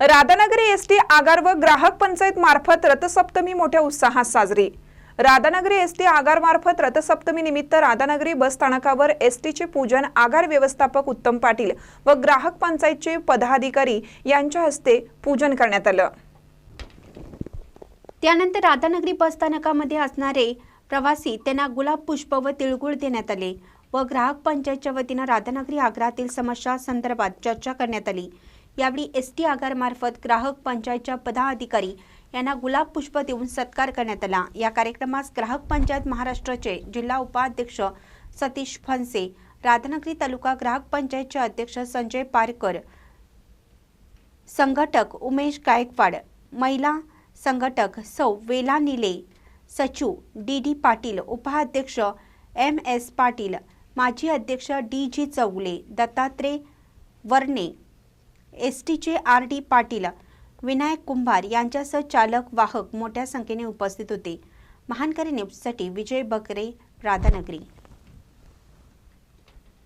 Radhanagari S T आगार व ग्राहक पंचायत मार्फत रथसप्तमी मोठ्या उत्साहात साजरी. राधानगरी एस टी आगार मार्फत रथसप्तमी निमित्त राधानगरी बस स्थानकावर एस टीचे पूजन आगार व्यवस्थापक उत्तम पाटील व ग्राहक पंचायतचे पदाधिकारी यांच्या हस्ते पूजन करण्यात आलं. त्यानंतर राधानगरी बसस्थानकामध्ये असणारे प्रवासी त्यांना गुलाब पुष्प व तिळगुळ देण्यात आले व ग्राहक पंचायतच्या वतीनं राधानगरी आगारातील समस्या संदर्भात चर्चा करण्यात आली. यावेळी एस टी आगारमार्फत ग्राहक पंचायतच्या पदाधिकारी यांना गुलाब पुष्प देऊन सत्कार करण्यात आला. या कार्यक्रमास ग्राहक पंचायत महाराष्ट्राचे जिल्हा उपाध्यक्ष सतीश फनसे राधानगरी तालुका ग्राहक पंचायतचे अध्यक्ष संजय पारकर संघटक उमेश गायकवाड महिला संघटक सौ वेला निले सचिव डी डी पाटील उपाध्यक्ष एम एस पाटील माजी अध्यक्ष D G Chougale Dattatray Varne S टीचे आर डी पाटील विनायक कुंभार यांच्यासह चालक वाहक मोठ्या संख्येने उपस्थित होते. महानकरी न्यूजसाठी विजय बकरे राधानगरी.